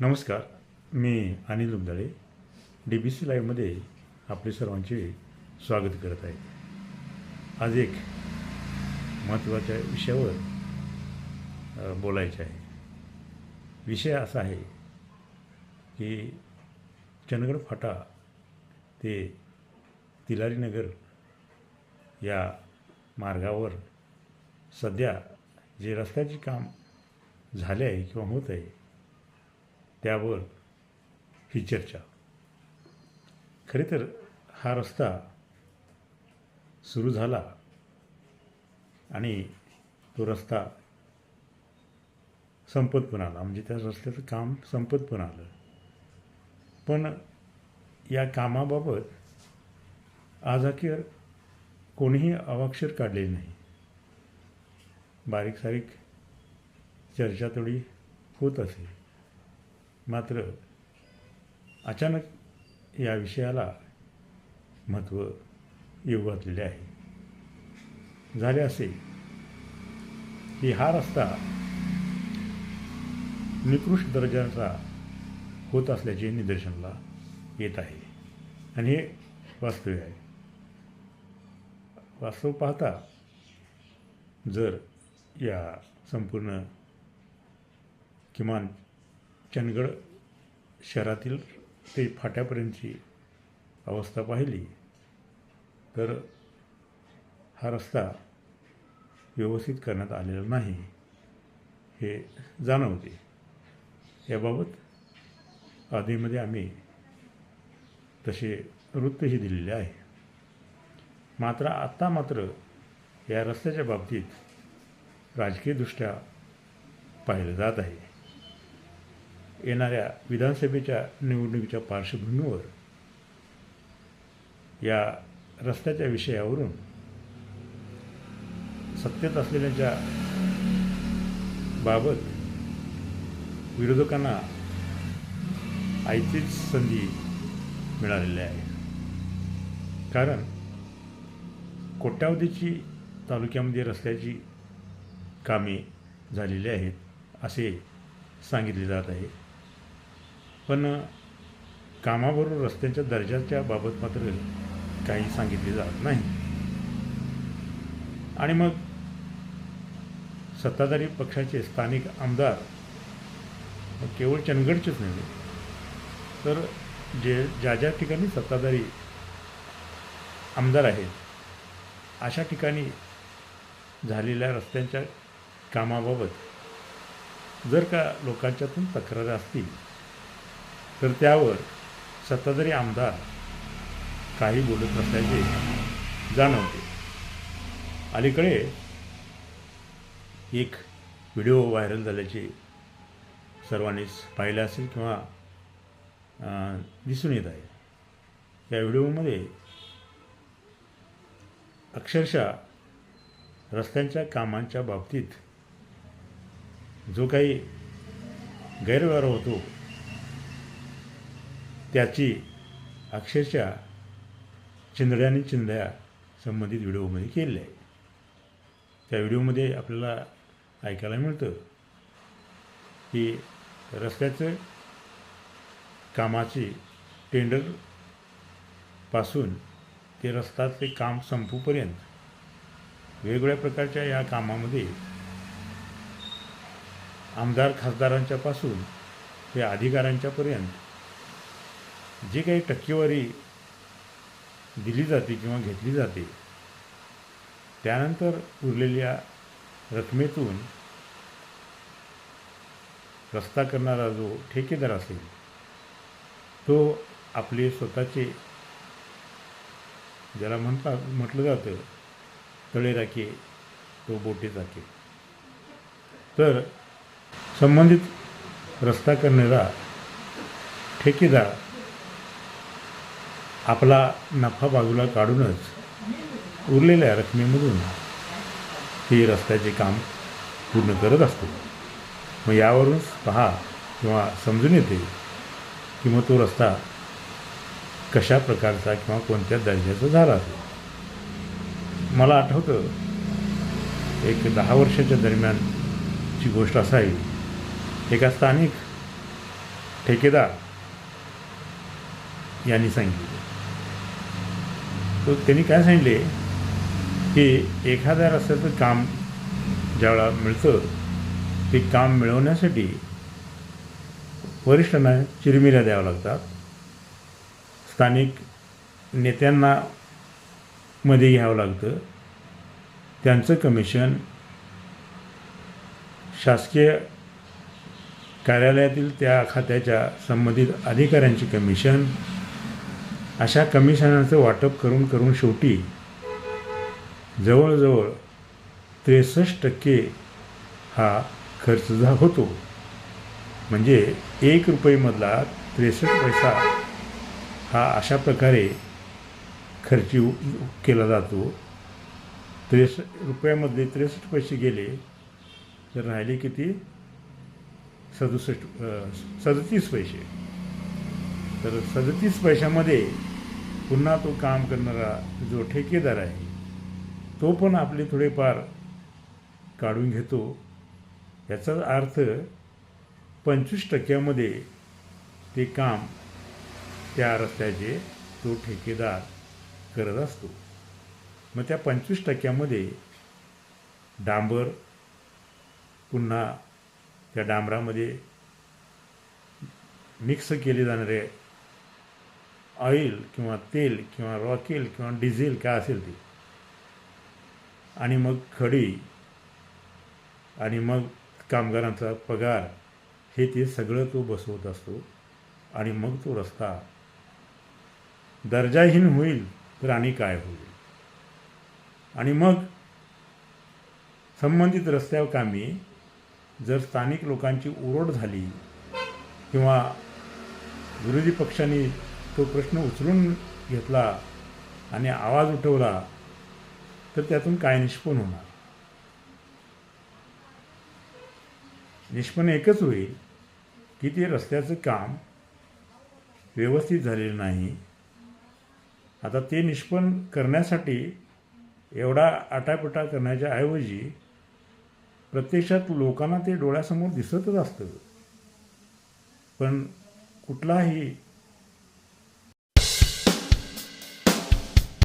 नमस्कार मी Anil Umdale D B C लाईव्हमध्ये आपले सर्वांचे स्वागत करत आहे. आज एक महत्त्वाच्या विषयावर बोलायचे आहे. विषय असा आहे की चंदगड फाटा ते तिलारीनगर या मार्गावर सध्या जे रस्त्याचे काम झाले आहे किंवा होत आहे त्यावर ही चर्चा. खरे तर हा रस्ता सुरू झाला आणि तो रस्ता संपत पण आला. म्हणजे त्या रस्त्याचं काम संपत पण आलं. पण या कामाबाबत आज अखेर कोणीही अवाक्षर काढलेली नाही. बारीक सारीक चर्चा थोडी होत असे. मात्र अचानक या विषयाला महत्त्व येऊ घातलेले आहे. झाले असे की हा रस्ता निकृष्ट दर्जाचा होत असल्याचे निदर्शनाला येत आहे. आणि हे वास्तव आहे. वास्तव पाहता जर या संपूर्ण किमान चंदगड शहरातील ते फाट्यापर्यंतची अवस्था पाहिली तर हा रस्ता व्यवस्थित करण्यात आलेला नाही हे जाणवते. याबाबत आधीमध्ये आम्ही तसे वृत्तही दिलेले आहे. मात्र आत्ता मात्र या रस्त्याच्या बाबतीत राजकीयदृष्ट्या पाहिलं जात आहे. येणाऱ्या विधानसभेच्या निवडणुकीच्या पार्श्वभूमीवर या रस्त्याच्या विषयावरून सत्तेत असलेल्याच्या बाबत विरोधकांना आयतीच संधी मिळालेली आहे. कारण कोट्यावधीची तालुक्यामध्ये रस्त्याची कामे झालेली आहेत असे सांगितले जात आहे. पण कामाबरोबर रस्त्यांच्या दर्जाच्या बाबत मात्र काही सांगितले जात नाही. आणि मग सत्ताधारी पक्षाचे स्थानिक आमदार केवळ चंदगडचेच नव्हे तर जे ज्या ज्या ठिकाणी सत्ताधारी आमदार आहेत अशा ठिकाणी झालेल्या रस्त्यांच्या कामाबाबत जर का लोकांच्यातून तक्रारी असतील तर त्यावर सत्ताधारी आमदार काही बोलत नसल्याचे जाणवते. अलीकडे एक व्हिडिओ व्हायरल झाल्याचे सर्वांनीच पाहिले असेल किंवा दिसून येत आहे. या व्हिडिओमध्ये अक्षरशः रस्त्यांच्या कामांच्या बाबतीत जो काही गैरव्यवहार होतो त्याची अक्षरशः चिंधड्याने चिंदड्या संबंधित व्हिडिओमध्ये केलेली आहे. त्या व्हिडिओमध्ये आपल्याला ऐकायला मिळतं की रस्त्याचं कामाची टेंडरपासून ते रस्त्याचे काम संपूपर्यंत वेगवेगळ्या प्रकारच्या या कामामध्ये आमदार खासदारांच्यापासून ते अधिकाऱ्यांच्यापर्यंत जी काही टक्केवारी दिली जाते किंवा घेतली जाते त्यानंतर उरलेल्या रकमेतून रस्ता करणारा जो ठेकेदार असेल तो आपले स्वतःचे ज्याला म्हणता म्हटलं जातं तळे राखे तो बोटे चाके तर संबंधित रस्ता करणारा ठेकेदार आपला नफा बाजूला काढूनच उरलेल्या रकमेमधून हे रस्त्याचे काम पूर्ण करत असतो. मग यावरूनच पहा किंवा समजून येते की मग तो रस्ता कशा प्रकारचा किंवा कोणत्या दर्जाचा झाला असेल. मला आठवतं एक दहा वर्षाच्या दरम्यानची गोष्ट असावी. एका स्थानिक ठेकेदार यांनी सांगितलं. तो त्यांनी काय सांगितले? की एखाद्या रस्त्याचं काम ज्यावेळा मिळतं ते काम मिळवण्यासाठी वरिष्ठांना चिरमिऱ्या द्याव्या लागतात. स्थानिक नेत्यांना मध्ये घ्यावं लागतं. त्यांचं कमिशन शासकीय कार्यालयातील त्या खात्याच्या संबंधित अधिकाऱ्यांची कमिशन अशा कमिशनाचं वाटप करून करून शेवटी जवळजवळ त्रेसष्ट टक्के हा खर्च झा होतो. म्हणजे एक रुपयेमधला त्रेसष्ट पैसा हा अशा प्रकारे खर्ची केला जातो. त्रेसष्ट रुपयामधले त्रेसष्ट पैसे गेले तर राहिले किती? सदुसष्ट सदतीस पैसे. तर सदतीस पैशामध्ये पुन्हा तो काम करणारा जो ठेकेदार आहे तो पण आपले थोडेफार काढून घेतो. याचा अर्थ पंचवीस टक्क्यामध्ये ते काम त्या रस्त्याचे तो ठेकेदार करत असतो. मग त्या पंचवीस टक्क्यामध्ये डांबर पुन्हा त्या डांबरामध्ये मिक्स केले जाणारे ऑइल किंवा तेल किंवा रॉकेल किंवा डिझेल काय असेल ते. आणि मग खडी आणि मग कामगारांचा पगार हे ते सगळं तो बसवत असतो आणि मग तो रस्ता दर्जाहीन होईल तर आणि काय होईल? आणि मग संबंधित रस्त्यावर कामी जर स्थानिक लोकांची ओरड झाली किंवा विरोधी पक्षांनी तो प्रश्न उचलून घेतला आणि आवाज उठवला तर त्यातून काय निष्पन्न होणार? निष्पन्न एकच होईल की ते रस्त्याचं काम व्यवस्थित झालेलं नाही. आता ते निष्पन्न करण्यासाठी एवढा आटापिटा करण्याच्या ऐवजी प्रत्यक्षात लोकांना ते डोळ्यासमोर दिसतच असतं. पण कुठलाही